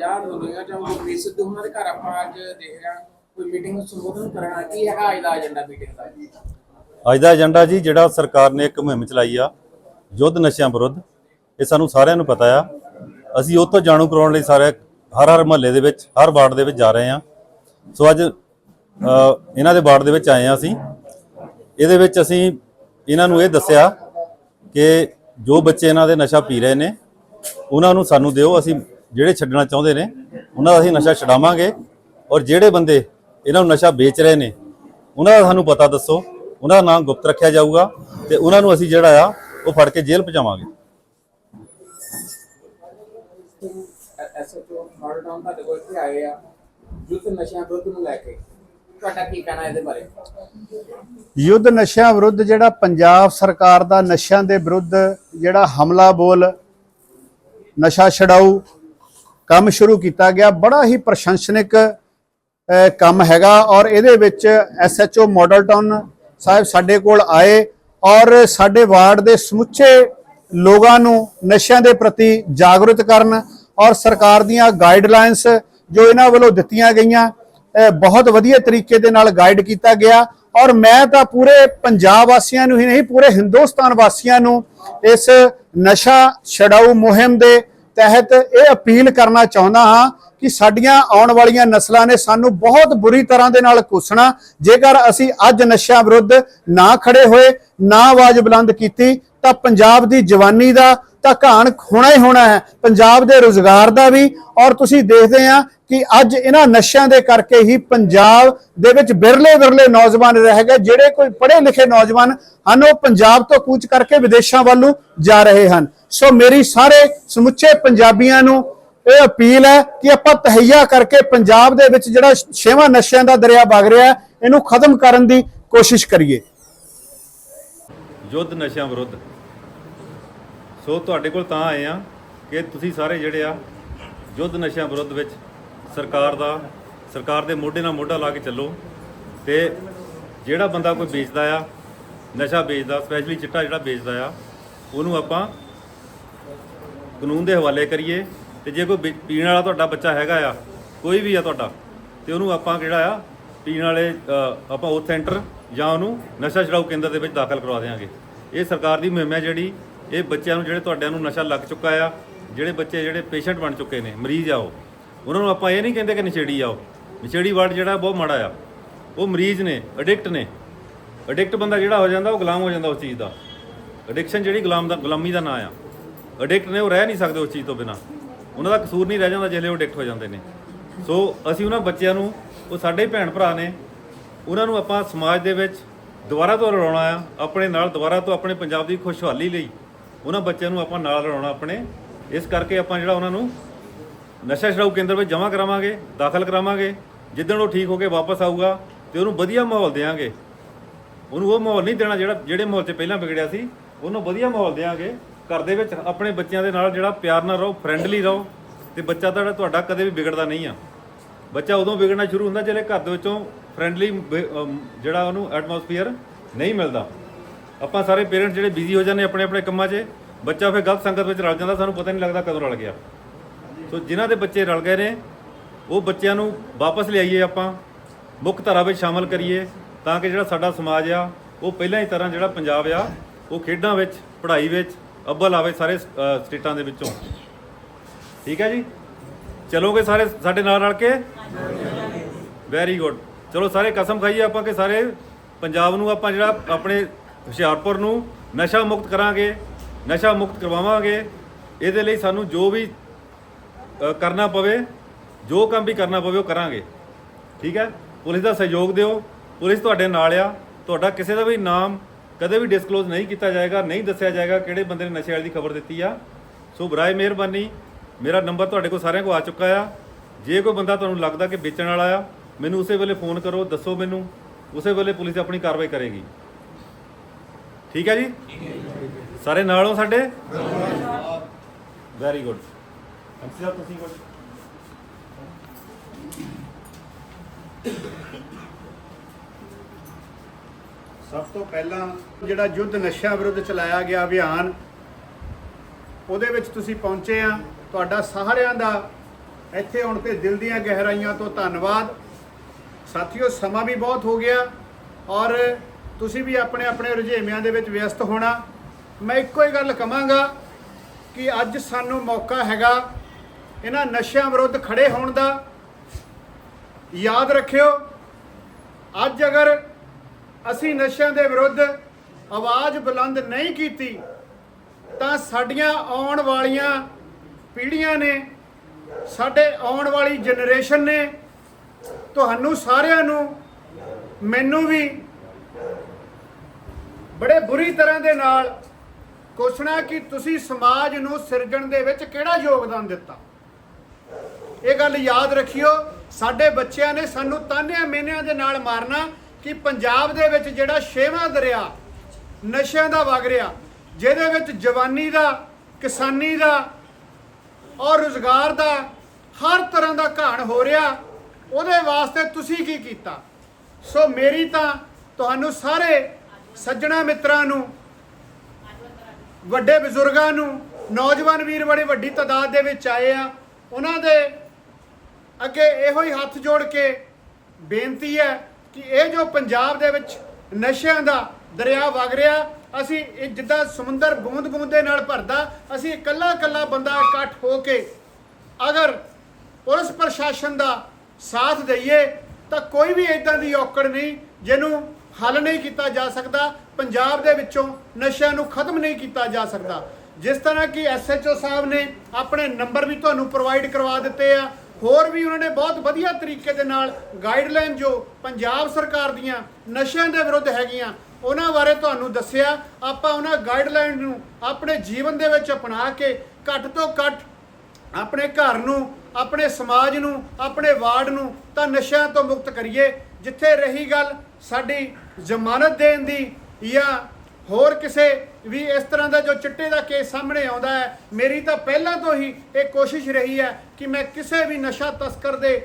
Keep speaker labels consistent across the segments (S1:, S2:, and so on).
S1: ਯਾਰ ਦੁਨੀਆ ਚ ਗੁਰਮੀਤ ਸਿੱਧੂ ਉਹਨਾਂ ਦੇ ਘਰ ਆਪਾਂ ਅੱਜ ਦੇਖ ਰਹੇ ਹਾਂ, ਕੋਈ ਮੀਟਿੰਗ ਸੰਬੋਧਨ ਕਰਨਾ ਕੀ ਹੈਗਾ ਅੱਜ ਦਾ ਏਜੰਡਾ ਮੀਟਿੰਗ ਦਾ?
S2: ਅੱਜ ਦਾ ਏਜੰਡਾ ਜੀ, ਜਿਹੜਾ ਸਰਕਾਰ ਨੇ ਇੱਕ ਮੁਹਿੰਮ ਚਲਾਈ ਆ, ਯੁੱਧ ਨਸ਼ਿਆਂ ਵਿਰੁੱਧ, ਇਹ ਸਾਨੂੰ ਸਾਰਿਆਂ ਨੂੰ ਪਤਾ ਆ। ਅਸੀਂ ਉਹ ਤੋਂ ਜਾਣੂ ਕਰਾਉਣ ਲਈ ਸਾਰੇ ਹਰ ਹਰ ਮਹੱਲੇ ਦੇ ਵਿੱਚ, ਹਰ ਵਾਰਡ ਦੇ ਵਿੱਚ ਜਾ ਰਹੇ ਆ ਸੋ ਅੱਜ ਇਹਨਾਂ ਦੇ ਵਾਰਡ ਦੇ ਵਿੱਚ ਆਏ ਆ ਅਸੀਂ। ਇਹਦੇ ਵਿੱਚ ਅਸੀਂ ਇਹਨਾਂ ਨੂੰ ਇਹ ਦੱਸਿਆ ਕਿ ਜੋ ਬੱਚੇ ਇਹਨਾਂ ਦੇ ਨਸ਼ਾ ਪੀ ਰਹੇ ਨੇ, ਉਹਨਾਂ ਨੂੰ ਸਾਨੂੰ ਦਿਓ, ਅਸੀਂ ਜਿਹੜੇ ਛੱਡਣਾ ਚਾਹੁੰਦੇ ਨੇ ਉਹਨਾਂ ਦਾ ਅਸੀਂ ਨਸ਼ਾ ਛਡਾਵਾਂਗੇ ਔਰ ਜਿਹੜੇ ਬੰਦੇ ਇਹਨਾਂ ਨੂੰ ਨਸ਼ਾ ਵੇਚ ਰਹੇ ਨੇ ਉਹਨਾਂ ਦਾ ਸਾਨੂੰ ਪਤਾ ਦੱਸੋ ਉਹਨਾਂ ਦਾ ਨਾਮ ਗੁਪਤ ਰੱਖਿਆ ਜਾਊਗਾ ਤੇ ਉਹਨਾਂ ਨੂੰ ਅਸੀਂ ਜਿਹੜਾ ਆ ਉਹ ਫੜ ਕੇ ਜੇਲ੍ਹ ਪਹੁੰਚਾਵਾਂਗੇ
S1: ਐਸਐਚਓ ਮਾਡਲ ਟਾਊਨ ਤੁਹਾਡੇ ਕੋਲ ਇੱਥੇ ਆਏ ਆ ਯੁੱਧ ਨਸ਼ਿਆਂ ਵਿਰੁੱਧ ਨੂੰ ਲੈ ਕੇ ਤੁਹਾਡਾ ਕੀ ਕਹਿਣਾ ਇਹਦੇ ਬਾਰੇ?
S3: ਯੁੱਧ ਨਸ਼ਿਆਂ ਵਿਰੁੱਧ ਜਿਹੜਾ ਪੰਜਾਬ ਸਰਕਾਰ ਦਾ ਨਸ਼ਿਆਂ ਦੇ ਵਿਰੁੱਧ ਜਿਹੜਾ ਹਮਲਾ ਬੋਲ ਨਸ਼ਾ ਛਡਾਊ ਕੰਮ ਸ਼ੁਰੂ ਕੀਤਾ ਗਿਆ। ਬੜਾ ਹੀ ਪ੍ਰਸ਼ੰਸਨਿਕ ਕੰਮ ਹੈਗਾ ਔਰ ਇਹਦੇ ਵਿੱਚ ਐਸਐਚਓ ਮਾਡਲ ਟਾਊਨ ਸਾਹਿਬ ਸਾਡੇ ਕੋਲ ਆਏ ਔਰ ਸਾਡੇ ਵਾਰਡ ਦੇ ਸਮੁੱਚੇ ਲੋਕਾਂ ਨੂੰ ਨਸ਼ਿਆਂ ਦੇ ਪ੍ਰਤੀ ਜਾਗਰੂਕ ਕਰਨ ਔਰ ਸਰਕਾਰ ਦੀਆਂ ਗਾਈਡਲਾਈਨਸ ਜੋ ਇਹਨਾਂ ਵੱਲੋਂ ਦਿੱਤੀਆਂ ਗਈਆਂ ਬਹੁਤ ਵਧੀਆ ਤਰੀਕੇ ਦੇ ਨਾਲ ਗਾਈਡ ਕੀਤਾ ਗਿਆ ਔਰ ਮੈਂ ਤਾਂ ਪੂਰੇ ਪੰਜਾਬ ਵਾਸੀਆਂ ਨੂੰ ਹੀ ਨਹੀਂ, ਪੂਰੇ ਹਿੰਦੁਸਤਾਨ ਵਾਸੀਆਂ ਨੂੰ ਇਸ ਨਸ਼ਾ ਛਡਾਊ ਮੁਹਿੰਮ ਦੇ ਤਹਿਤ ਇਹ ਅਪੀਲ ਕਰਨਾ ਚਾਹੁੰਦਾ ਹਾਂ ਕਿ ਸਾਡੀਆਂ ਆਉਣ ਵਾਲੀਆਂ ਨਸਲਾਂ ਨੇ ਸਾਨੂੰ ਬਹੁਤ ਬੁਰੀ ਤਰ੍ਹਾਂ ਦੇ ਨਾਲ ਕੋਸਣਾ ਜੇਕਰ ਅਸੀਂ ਅੱਜ ਨਸ਼ਿਆਂ ਵਿਰੁੱਧ ਨਾ ਖੜੇ ਹੋਏ, ਨਾ ਆਵਾਜ਼ ਬੁਲੰਦ ਕੀਤੀ, ਤਾਂ ਪੰਜਾਬ ਦੀ ਜਵਾਨੀ ਦਾ ਤਾਂ ਘਾਣ ਹੋਣਾ ਹੀ ਹੋਣਾ ਹੈ। ਪੰਜਾਬ ਦੇ ਰੋਜ਼ਗਾਰ ਦਾ ਵੀ, ਔਰ ਤੁਸੀਂ ਦੇਖਦੇ ਆ ਕਿ ਅੱਜ ਇਹਨਾਂ ਨਸ਼ਿਆਂ ਦੇ ਕਰਕੇ ਹੀ ਪੰਜਾਬ ਦੇ ਵਿੱਚ ਬਿਰਲੇ ਬਿਰਲੇ ਨੌਜਵਾਨ ਰਹਿ ਗਏ ਜਿਹੜੇ ਕੋਈ ਪੜ੍ਹੇ ਲਿਖੇ ਨੌਜਵਾਨ ਹਨ ਉਹ ਪੰਜਾਬ ਤੋਂ ਕੂਚ ਕਰਕੇ ਵਿਦੇਸ਼ਾਂ ਵੱਲ ਨੂੰ ਜਾ ਰਹੇ ਹਨ। ਸੋ ਮੇਰੀ ਸਾਰੇ ਸਮੁੱਚੇ ਪੰਜਾਬੀਆਂ ਨੂੰ ਇਹ ਅਪੀਲ ਹੈ ਕਿ ਆਪਾਂ ਤਹਈਆ ਕਰਕੇ ਪੰਜਾਬ ਦੇ ਵਿੱਚ ਜਿਹੜਾ ਛੇਵਾਂ ਨਸ਼ਿਆਂ ਦਾ ਦਰਿਆ ਵਗ ਰਿਹਾ ਹੈ, ਇਹਨੂੰ ਖਤਮ ਕਰਨ ਦੀ ਕੋਸ਼ਿਸ਼ ਕਰੀਏ।
S2: ਯੁੱਧ ਨਸ਼ਿਆਂ ਵਿਰੁੱਧ। ਸੋ ਤੁਹਾਡੇ ਕੋਲ ਤਾਂ ਆਏ ਆ ਕਿ ਤੁਸੀਂ ਸਾਰੇ ਜਿਹੜੇ ਆ ਯੁੱਧ ਨਸ਼ਿਆਂ ਵਿਰੁੱਧ ਵਿੱਚ ਸਰਕਾਰ ਦਾ, ਸਰਕਾਰ ਦੇ ਮੋਢੇ ਨਾਲ ਮੋਢਾ ਲਾ ਕੇ ਚੱਲੋ ਤੇ ਜਿਹੜਾ ਬੰਦਾ ਕੋਈ ਵੇਚਦਾ ਆ, ਨਸ਼ਾ ਵੇਚਦਾ ਸਪੈਸ਼ਲੀ ਚਿੱਟਾ ਜਿਹੜਾ ਵੇਚਦਾ ਆ, ਉਹਨੂੰ ਆਪਾਂ ਕਾਨੂੰਨ ਦੇ ਹਵਾਲੇ ਕਰੀਏ ਤੇ ਜੇ ਕੋਈ ਵੇ- ਪੀਣ ਵਾਲਾ ਤੁਹਾਡਾ ਬੱਚਾ ਹੈਗਾ ਆ, ਕੋਈ ਵੀ ਆ ਤੁਹਾਡਾ, ਤੇ ਉਹਨੂੰ ਆਪਾਂ ਜਿਹੜਾ ਆ, ਪੀਣ ਵਾਲੇ ਆਪਾਂ ਉਹ ਸੈਂਟਰ ਜਾਂ ਉਹਨੂੰ ਨਸ਼ਾ ਛਡਾਊ ਕੇਂਦਰ ਦੇ ਵਿੱਚ ਦਾਖਲ ਕਰਵਾ ਦੇਵਾਂਗੇ ਇਹ ਸਰਕਾਰ ਦੀ ਮੁਹਿੰਮ ਹੈ ਜਿਹੜੀ, ਇਹ ਬੱਚਿਆਂ ਨੂੰ ਜਿਹੜੇ ਤੁਹਾਡਿਆਂ ਨੂੰ ਨਸ਼ਾ ਲੱਗ ਚੁੱਕਾ ਆ, ਜਿਹੜੇ ਬੱਚੇ, ਜਿਹੜੇ ਪੇਸ਼ੈਂਟ ਬਣ ਚੁੱਕੇ ਨੇ, ਮਰੀਜ਼ ਆ ਉਹ। ਉਹਨਾਂ ਨੂੰ ਆਪਾਂ ਇਹ ਨਹੀਂ ਕਹਿੰਦੇ ਕਿ ਨਸ਼ੇੜੀ ਆਓ ਨਸ਼ੇੜੀ ਵਰਡ ਜਿਹੜਾ ਬਹੁਤ ਮਾੜਾ ਆ। ਉਹ ਮਰੀਜ਼ ਨੇ ਐਡਿਕਟ ਨੇ। ਐਡਿਕਟ ਬੰਦਾ ਜਿਹੜਾ ਹੋ ਜਾਂਦਾ, ਉਹ ਗੁਲਾਮ ਹੋ ਜਾਂਦਾ ਉਸ ਚੀਜ਼ ਦਾ। ਐਡਿਕਸ਼ਨ ਜਿਹੜੀ ਗੁਲਾਮ ਦਾ, ਗੁਲਾਮੀ ਦਾ ਨਾਂ ਆ। ਐਡਿਕਟ ਨੇ ਉਹ ਰਹਿ ਨਹੀਂ ਸਕਦੇ ਉਸ ਚੀਜ਼ ਤੋਂ ਬਿਨਾ। ਉਹਨਾਂ ਦਾ ਕਸੂਰ ਨਹੀਂ ਰਹਿ ਜਾਂਦਾ ਜਿਹੜੇ ਉਹ ਐਡਿਕਟ ਹੋ ਜਾਂਦੇ ਨੇ। ਸੋ ਅਸੀਂ ਉਹਨਾਂ ਬੱਚਿਆਂ ਨੂੰ, ਉਹ ਸਾਡੇ ਭੈਣ ਭਰਾ ਨੇ, ਉਹਨਾਂ ਨੂੰ ਆਪਾਂ ਸਮਾਜ ਦੇ ਵਿੱਚ ਦੁਬਾਰਾ ਤੋਂ ਰਲਾਉਣਾ ਆ, ਆਪਣੇ ਨਾਲ ਦੁਬਾਰਾ ਤੋਂ ਆਪਣੇ ਪੰਜਾਬ ਦੀ ਖੁਸ਼ਹਾਲੀ ਲਈ, ਉਹਨਾਂ ਬੱਚਿਆਂ ਨੂੰ ਆਪਾਂ ਨਾਲ ਰਲਾਉਣਾ ਆਪਣੇ। ਇਸ ਕਰਕੇ ਆਪਾਂ ਜਿਹੜਾ ਉਹਨਾਂ ਨੂੰ ਨਸ਼ਾ ਛਡਾਊ ਕੇਂਦਰ ਵਿੱਚ ਜਮ੍ਹਾਂ ਕਰਾਵਾਂਗੇ, ਦਾਖਲ ਕਰਾਵਾਂਗੇ, ਜਿੱਦਣ ਉਹ ਠੀਕ ਹੋ ਕੇ ਵਾਪਸ ਆਊਗਾ ਤੇ ਉਹਨੂੰ ਵਧੀਆ ਮਾਹੌਲ ਦੇਵਾਂਗੇ ਉਹਨੂੰ ਉਹ ਮਾਹੌਲ ਨਹੀਂ ਦੇਣਾ ਜਿਹੜਾ ਜਿਹੜੇ ਮਾਹੌਲ 'ਚ ਪਹਿਲਾਂ ਵਿਗੜਿਆ ਸੀ, ਉਹਨੂੰ ਵਧੀਆ ਮਾਹੌਲ ਦੇਵਾਂਗੇ ਘਰ ਦੇ ਵਿੱਚ ਆਪਣੇ ਬੱਚਿਆਂ ਦੇ ਨਾਲ ਜਿਹੜਾ ਪਿਆਰ ਨਾਲ ਰਹੋ ਫਰੈਂਡਲੀ ਰਹੋ ਤੇ ਬੱਚਾ ਤੁਹਾਡਾ ਤੁਹਾਡਾ ਕਦੇ ਵੀ ਵਿਗੜਦਾ ਨਹੀਂ ਆ। ਬੱਚਾ ਉਦੋਂ ਵਿਗੜਨਾ ਸ਼ੁਰੂ ਹੁੰਦਾ ਜਿਹੜੇ ਘਰ ਦੇ ਵਿੱਚੋਂ ਫਰੈਂਡਲੀ ਜਿਹੜਾ ਉਹਨੂੰ ਐਟਮੋਸਫੀਅਰ ਨਹੀਂ ਮਿਲਦਾ। ਆਪਾਂ ਸਾਰੇ ਪੇਰੈਂਟਸ ਜਿਹੜੇ ਬਿਜ਼ੀ ਹੋ ਜਾਂਦੇ ਆਪਣੇ ਆਪਣੇ ਕੰਮਾਂ 'ਚ, ਬੱਚਾ ਫਿਰ ਗਲਤ ਸੰਗਤ ਵਿੱਚ ਰਲ ਜਾਂਦਾ, ਸਾਨੂੰ ਪਤਾ ਨਹੀਂ ਲੱਗਦਾ ਕਦੋਂ ਰਲ ਗਿਆ। ਸੋ ਜਿਨ੍ਹਾਂ ਦੇ ਬੱਚੇ ਰਲ ਗਏ ਨੇ, ਉਹ ਬੱਚਿਆਂ ਨੂੰ ਵਾਪਸ ਲਿਆਈਏ ਆਪਾਂ, ਮੁੱਖ ਧਾਰਾ ਵਿੱਚ ਸ਼ਾਮਲ ਕਰੀਏ, ਤਾਂ ਕਿ ਜਿਹੜਾ ਸਾਡਾ ਸਮਾਜ ਆ, ਉਹ ਪਹਿਲਾਂ ਹੀ ਤਰ੍ਹਾਂ ਜਿਹੜਾ ਪੰਜਾਬ ਆ, ਉਹ ਖੇਡਾਂ ਵਿੱਚ, ਪੜ੍ਹਾਈ ਵਿੱਚ ਅੱਵਲ ਆਵੇ ਸਾਰੇ ਸਟੇਟਾਂ ਦੇ ਵਿੱਚੋਂ। ਠੀਕ ਹੈ ਜੀ? ਚਲੋਗੇ ਸਾਰੇ ਸਾਡੇ ਨਾਲ ਰਲ ਕੇ? ਵੈਰੀ ਗੁੱਡ ਚਲੋ ਸਾਰੇ ਕਸਮ ਖਾਈਏ ਆਪਾਂ ਕਿ ਸਾਰੇ ਪੰਜਾਬ ਨੂੰ ਆਪਾਂ ਜਿਹੜਾ ਆਪਣੇ ਹੁਸ਼ਿਆਰਪੁਰ ਨੂੰ ਨਸ਼ਾ ਮੁਕਤ ਕਰਾਂਗੇ, ਨਸ਼ਾ ਮੁਕਤ ਕਰਵਾਵਾਂਗੇ। ਇਹਦੇ ਲਈ ਸਾਨੂੰ ਜੋ ਵੀ ਕਰਨਾ ਪਵੇ ਜੋ ਕੰਮ ਵੀ ਕਰਨਾ ਪਵੇ ਉਹ ਕਰਾਂਗੇ। ਠੀਕ ਹੈ? ਪੁਲਿਸ ਦਾ ਸਹਿਯੋਗ ਦਿਓ। ਪੁਲਿਸ ਤੁਹਾਡੇ ਨਾਲ ਆ। ਤੁਹਾਡਾ ਕਿਸੇ ਦਾ ਵੀ ਨਾਮ ਕਦੇ ਵੀ ਡਿਸਕਲੋਜ਼ ਨਹੀਂ ਕੀਤਾ ਜਾਏਗਾ ਨਹੀਂ ਦੱਸਿਆ ਜਾਏਗਾ ਕਿਹੜੇ ਬੰਦੇ ਨੇ ਨਸ਼ੇ ਵਾਲੀ ਦੀ ਖਬਰ ਦਿੱਤੀ ਆ। ਸੋ ਬਰਾਏ ਮਿਹਰਬਾਨੀ। ਮੇਰਾ ਨੰਬਰ ਤੁਹਾਡੇ ਕੋਲ ਸਾਰਿਆਂ ਕੋਲ ਆ ਚੁੱਕਾ ਆ। ਜੇ ਕੋਈ ਬੰਦਾ ਤੁਹਾਨੂੰ ਲੱਗਦਾ ਕਿ ਵੇਚਣ ਵਾਲਾ ਆ ਮੈਨੂੰ ਉਸੇ ਵੇਲੇ ਫੋਨ ਕਰੋ ਦੱਸੋ ਮੈਨੂੰ। ਉਸੇ ਵੇਲੇ ਪੁਲਿਸ ਆਪਣੀ ਕਾਰਵਾਈ ਕਰੇਗੀ। ਠੀਕ ਹੈ ਜੀ? ਸਾਰੇ ਨਾਲ ਹੋ ਸਾਡੇ? ਵੈਰੀ ਗੁੱਡ ਐਮਸੀ ਸਾਹਿਬ ਤੁਸੀਂ ਕੁਝ
S3: ਸਭ ਤੋਂ ਪਹਿਲਾਂ ਜਿਹੜਾ ਯੁੱਧ ਨਸ਼ਿਆਂ ਵਿਰੁੱਧ ਚਲਾਇਆ ਗਿਆ ਅਭਿਆਨ, ਉਹਦੇ ਵਿੱਚ ਤੁਸੀਂ ਪਹੁੰਚੇ ਆ। ਤੁਹਾਡਾ ਸਾਰਿਆਂ ਦਾ ਇੱਥੇ ਆਉਣ ਤੇ ਦਿਲ ਦੀਆਂ ਗਹਿਰਾਈਆਂ ਤੋਂ ਧੰਨਵਾਦ। ਸਾਥੀਓ, ਸਮਾਂ ਵੀ ਬਹੁਤ ਹੋ ਗਿਆ ਔਰ ਤੁਸੀਂ ਵੀ ਆਪਣੇ ਆਪਣੇ ਰੁਝੇਵਿਆਂ ਦੇ ਵਿੱਚ ਵਿਅਸਤ ਹੋਣਾ। ਮੈਂ ਇੱਕੋ ਹੀ ਗੱਲ ਕਹਾਂਗਾ ਕਿ ਅੱਜ ਸਾਨੂੰ ਮੌਕਾ ਹੈਗਾ ਇਹਨਾਂ ਨਸ਼ਿਆਂ ਵਿਰੁੱਧ ਖੜੇ ਹੋਣ ਦਾ ਯਾਦ ਰੱਖਿਓ। ਅੱਜ ਅਗਰ ਅਸੀਂ ਨਸ਼ਿਆਂ ਦੇ ਵਿਰੁੱਧ ਆਵਾਜ਼ ਬੁਲੰਦ ਨਹੀਂ ਕੀਤੀ, ਤਾਂ ਸਾਡੀਆਂ ਆਉਣ ਵਾਲੀਆਂ ਪੀੜ੍ਹੀਆਂ ਨੇ, ਸਾਡੇ ਆਉਣ ਵਾਲੀ ਜਨਰੇਸ਼ਨ ਨੇ, ਤੁਹਾਨੂੰ ਸਾਰਿਆਂ ਨੂੰ ਮੈਨੂੰ ਵੀ ਬੜੇ ਬੁਰੀ ਤਰ੍ਹਾਂ ਦੇ ਨਾਲ ਕੋਸ਼ਣਾ ਕਿ ਤੁਸੀਂ ਸਮਾਜ ਨੂੰ ਸਿਰਜਣ ਦੇ ਵਿੱਚ ਕਿਹੜਾ ਯੋਗਦਾਨ ਦਿੱਤਾ। ਇਹ ਗੱਲ ਯਾਦ ਰੱਖਿਓ, ਸਾਡੇ ਬੱਚਿਆਂ ਨੇ ਸਾਨੂੰ ਤਾਨਿਆਂ ਮੇਨਿਆਂ ਦੇ ਨਾਲ ਮਾਰਨਾ ਕਿ ਪੰਜਾਬ ਦੇ ਵਿੱਚ ਜਿਹੜਾ ਛੇਵਾਂ ਦਰਿਆ ਨਸ਼ਿਆਂ ਦਾ ਵਗ ਰਿਹਾ, ਜਿਹਦੇ ਵਿੱਚ ਜਵਾਨੀ ਦਾ, ਕਿਸਾਨੀ ਦਾ ਔਰ ਰੁਜ਼ਗਾਰ ਦਾ ਹਰ ਤਰ੍ਹਾਂ ਦਾ ਘਾਣ ਹੋ ਰਿਹਾ, ਉਹਦੇ ਵਾਸਤੇ ਤੁਸੀਂ ਕੀ ਕੀਤਾ? ਸੋ ਮੇਰੀ ਤਾਂ ਤੁਹਾਨੂੰ ਸਾਰੇ ਸੱਜਣਾ ਮਿੱਤਰਾਂ ਨੂੰ, ਵੱਡੇ ਬਜ਼ੁਰਗਾਂ ਨੂੰ, ਨੌਜਵਾਨ ਵੀਰ ਬੜੀ ਵੱਡੀ ਤਾਦਾਦ ਦੇ ਵਿੱਚ ਆਏ ਆ, ਉਹਨਾਂ ਦੇ ਅੱਗੇ ਇਹੋ ਹੀ ਹੱਥ ਜੋੜ ਕੇ ਬੇਨਤੀ ਹੈ ਕਿ ਇਹ ਜੋ ਪੰਜਾਬ ਦੇ ਵਿੱਚ ਨਸ਼ਿਆਂ ਦਾ ਦਰਿਆ ਵਗ ਰਿਹਾ, ਅਸੀਂ ਇਹ ਜਿੱਦਾਂ ਸਮੁੰਦਰ ਬੂੰਦ ਬੂੰਦ ਦੇ ਨਾਲ ਭਰਦਾ, ਅਸੀਂ ਇਕੱਲਾ ਇਕੱਲਾ ਬੰਦਾ ਇਕੱਠ ਹੋ ਕੇ ਅਗਰ ਪੁਲਿਸ ਪ੍ਰਸ਼ਾਸਨ ਦਾ ਸਾਥ ਦਈਏ, ਤਾਂ ਕੋਈ ਵੀ ਇਦਾਂ ਦੀ ਔਕੜ ਨਹੀਂ ਜਿਹਨੂੰ ਹੱਲ ਨਹੀਂ ਕੀਤਾ ਜਾ ਸਕਦਾ, ਪੰਜਾਬ ਦੇ ਵਿੱਚੋਂ ਨਸ਼ਿਆਂ ਨੂੰ ਖਤਮ ਨਹੀਂ ਕੀਤਾ ਜਾ ਸਕਦਾ। ਜਿਸ ਤਰ੍ਹਾਂ ਕਿ ਐਸਐਚਓ ਸਾਹਿਬ ਨੇ ਆਪਣੇ ਨੰਬਰ ਵੀ ਤੁਹਾਨੂੰ ਪ੍ਰੋਵਾਈਡ ਕਰਵਾ ਦਿੱਤੇ ਆ ਹੋਰ ਵੀ ਉਹਨਾਂ ਨੇ ਬਹੁਤ ਵਧੀਆ ਤਰੀਕੇ ਦੇ ਨਾਲ ਗਾਈਡਲਾਈਨ ਜੋ ਪੰਜਾਬ ਸਰਕਾਰ ਦੀਆਂ ਨਸ਼ਿਆਂ ਦੇ ਵਿਰੁੱਧ ਹੈਗੀਆਂ, ਉਹਨਾਂ ਬਾਰੇ ਤੁਹਾਨੂੰ ਦੱਸਿਆ। ਆਪਾਂ ਉਹਨਾਂ ਗਾਈਡਲਾਈਨ ਨੂੰ ਆਪਣੇ ਜੀਵਨ ਦੇ ਵਿੱਚ ਅਪਣਾ ਕੇ ਘੱਟ ਤੋਂ ਘੱਟ ਆਪਣੇ ਘਰ ਨੂੰ, ਆਪਣੇ ਸਮਾਜ ਨੂੰ, ਆਪਣੇ ਵਾਰਡ ਨੂੰ ਤਾਂ ਨਸ਼ਿਆਂ ਤੋਂ ਮੁਕਤ ਕਰੀਏ, ਜਿੱਥੇ ਰਹੀ ਗੱਲ ਸਾਡੀ ਜ਼ਮਾਨਤ ਦੇਣ ਦੀ ਜਾਂ ਹੋਰ ਕਿਸੇ ਵੀ ਇਸ ਤਰ੍ਹਾਂ ਦਾ ਜੋ ਚਿੱਟੇ ਦਾ ਕੇਸ ਸਾਹਮਣੇ ਆਉਂਦਾ ਹੈ, ਮੇਰੀ ਤਾਂ ਪਹਿਲਾਂ ਤੋਂ ਹੀ ਇਹ ਕੋਸ਼ਿਸ਼ ਰਹੀ ਹੈ ਕਿ ਮੈਂ ਕਿਸੇ ਵੀ ਨਸ਼ਾ ਤਸਕਰ ਦੇ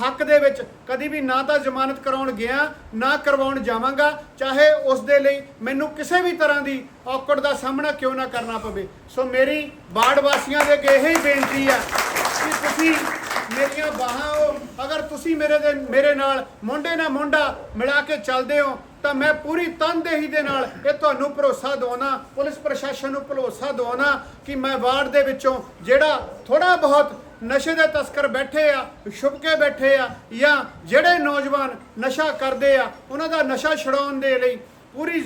S3: ਹੱਕ ਦੇ ਵਿੱਚ ਕਦੀ ਵੀ ਨਾ ਤਾਂ ਜ਼ਮਾਨਤ ਕਰਾਉਣ ਗਿਆ, ਨਾ ਕਰਵਾਉਣ ਜਾਵਾਂਗਾ, ਚਾਹੇ ਉਸ ਦੇ ਲਈ ਮੈਨੂੰ ਕਿਸੇ ਵੀ ਤਰ੍ਹਾਂ ਦੀ ਔਕੜ ਦਾ ਸਾਹਮਣਾ ਕਿਉਂ ਨਾ ਕਰਨਾ ਪਵੇ। ਸੋ ਮੇਰੀ ਬਾੜ ਵਾਸੀਆਂ ਦੇ ਅੱਗੇ ਇਹ ਹੀ ਬੇਨਤੀ ਹੈ ਕਿ ਤੁਸੀਂ ਮੇਰੀਆਂ ਬਾਹਾਂ ਹੋ ਅਗਰ ਤੁਸੀਂ ਮੇਰੇ ਦੇ, ਮੇਰੇ ਨਾਲ ਮੋਢੇ ਨਾਲ ਮੋਢਾ ਮਿਲਾ ਕੇ ਚੱਲਦੇ ਹੋ ਤਾਂ ਮੈਂ ਪੂਰੀ ਤਨਦੇਹੀ ਦੇ ਨਾਲ ਇਹ ਤੁਹਾਨੂੰ ਭਰੋਸਾ ਦਵਾਉਣਾ, ਪੁਲਿਸ ਪ੍ਰਸ਼ਾਸਨ ਨੂੰ ਭਰੋਸਾ ਦਵਾਉਣਾ ਕਿ ਮੈਂ ਵਾਰਡ ਦੇ ਵਿੱਚੋਂ ਜਿਹੜਾ ਥੋੜਾ ਬਹੁਤ ਨਸ਼ੇ ਦੇ ਤਸਕਰ ਬੈਠੇ ਆ ਛੁਪ ਕੇ ਬੈਠੇ ਆ ਜਾਂ ਜਿਹੜੇ ਨੌਜਵਾਨ ਨਸ਼ਾ ਕਰਦੇ ਆ, ਉਹਨਾਂ ਦਾ ਨਸ਼ਾ ਛਡਾਉਣ ਦੇ ਲਈ ਪੂਰੀ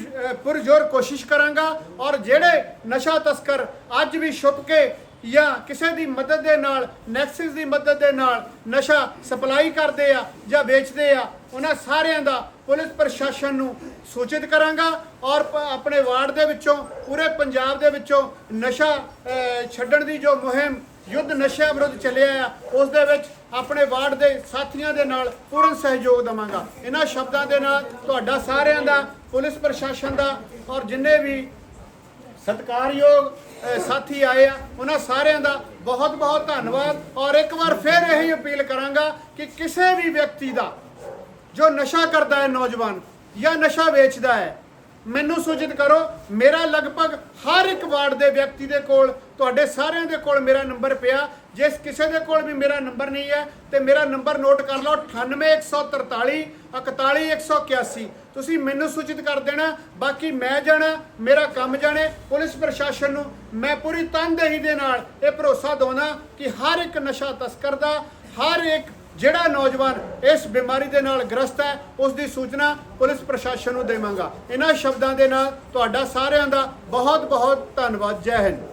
S3: ਪੁਰਜ਼ੋਰ ਕੋਸ਼ਿਸ਼ ਕਰਾਂਗਾ ਔਰ ਜਿਹੜੇ ਨਸ਼ਾ ਤਸਕਰ ਅੱਜ ਵੀ ਛੁਪ ਕੇ ਜਾਂ ਕਿਸੇ ਦੀ ਮਦਦ ਦੇ ਨਾਲ ਨੈਕਸਸ ਦੀ ਮਦਦ ਦੇ ਨਾਲ ਨਸ਼ਾ ਸਪਲਾਈ ਕਰਦੇ ਆ ਜਾਂ ਵੇਚਦੇ ਆ, ਉਹਨਾਂ ਸਾਰਿਆਂ ਦਾ ਪੁਲਿਸ ਪ੍ਰਸ਼ਾਸਨ ਨੂੰ ਸੂਚਿਤ ਕਰਾਂਗਾ ਔਰ ਆਪਣੇ ਵਾਰਡ ਦੇ ਵਿੱਚੋਂ, ਪੂਰੇ ਪੰਜਾਬ ਦੇ ਵਿੱਚੋਂ ਨਸ਼ਾ ਛੱਡਣ ਦੀ ਜੋ ਮੁਹਿੰਮ, ਯੁੱਧ ਨਸ਼ਿਆਂ ਵਿਰੁੱਧ ਚੱਲਿਆ ਆ, ਉਸ ਦੇ ਵਿੱਚ ਆਪਣੇ ਵਾਰਡ ਦੇ ਸਾਥੀਆਂ ਦੇ ਨਾਲ ਪੂਰਨ ਸਹਿਯੋਗ ਦਵਾਂਗਾ। ਇਹਨਾਂ ਸ਼ਬਦਾਂ ਦੇ ਨਾਲ ਤੁਹਾਡਾ ਸਾਰਿਆਂ ਦਾ, ਪੁਲਿਸ ਪ੍ਰਸ਼ਾਸਨ ਦਾ ਔਰ ਜਿੰਨੇ ਵੀ ਸਤਿਕਾਰਯੋਗ ਸਾਥੀ ਆਏ ਆ। ਉਹਨਾਂ ਸਾਰਿਆਂ ਦਾ ਬਹੁਤ ਬਹੁਤ ਧੰਨਵਾਦ। ਔਰ ਇੱਕ ਵਾਰ ਫਿਰ ਇਹੀ ਅਪੀਲ ਕਰਾਂਗਾ ਕਿ ਕਿਸੇ ਵੀ ਵਿਅਕਤੀ ਦਾ ਜੋ ਨਸ਼ਾ ਕਰਦਾ ਹੈ ਨੌਜਵਾਨ ਜਾਂ ਨਸ਼ਾ ਵੇਚਦਾ ਹੈ ਮੈਨੂੰ ਸੂਚਿਤ ਕਰੋ, ਮੇਰਾ ਲਗਭਗ ਹਰ ਇੱਕ ਵਾਰਡ ਦੇ ਵਿਅਕਤੀ ਦੇ ਕੋਲ, ਤੁਹਾਡੇ ਸਾਰਿਆਂ ਦੇ ਕੋਲ ਮੇਰਾ ਨੰਬਰ ਪਿਆ। ਜਿਸ ਕਿਸੇ ਦੇ ਕੋਲ ਵੀ ਮੇਰਾ ਨੰਬਰ ਨਹੀਂ ਹੈ, ਤੇ ਮੇਰਾ ਨੰਬਰ ਨੋਟ ਕਰ ਲਓ 98143 41181 ਤੁਸੀਂ ਮੈਨੂੰ ਸੂਚਿਤ ਕਰ ਦੇਣਾ, ਬਾਕੀ ਮੈਂ ਜਾਣਾ, ਮੇਰਾ ਕੰਮ ਜਾਣੇ, ਪੁਲਿਸ ਪ੍ਰਸ਼ਾਸਨ ਨੂੰ ਮੈਂ ਪੂਰੀ ਤਨਦੇਹੀ ਦੇ ਨਾਲ ਇਹ ਭਰੋਸਾ ਦਵਾਉਣਾ ਕਿ ਹਰ ਇੱਕ ਨਸ਼ਾ ਤਸਕਰ ਦਾ, ਹਰ ਇੱਕ ਜਿਹੜਾ ਨੌਜਵਾਨ ਇਸ ਬਿਮਾਰੀ ਦੇ ਨਾਲ ਗ੍ਰਸਤ ਹੈ ਉਸ ਦੀ ਸੂਚਨਾ ਪੁਲਿਸ ਪ੍ਰਸ਼ਾਸਨ ਨੂੰ ਦੇਵਾਂਗਾ। ਇਹਨਾਂ ਸ਼ਬਦਾਂ ਦੇ ਨਾਲ ਤੁਹਾਡਾ ਸਾਰਿਆਂ ਦਾ ਬਹੁਤ ਬਹੁਤ ਧੰਨਵਾਦ। ਜੈ ਹਿੰਦ।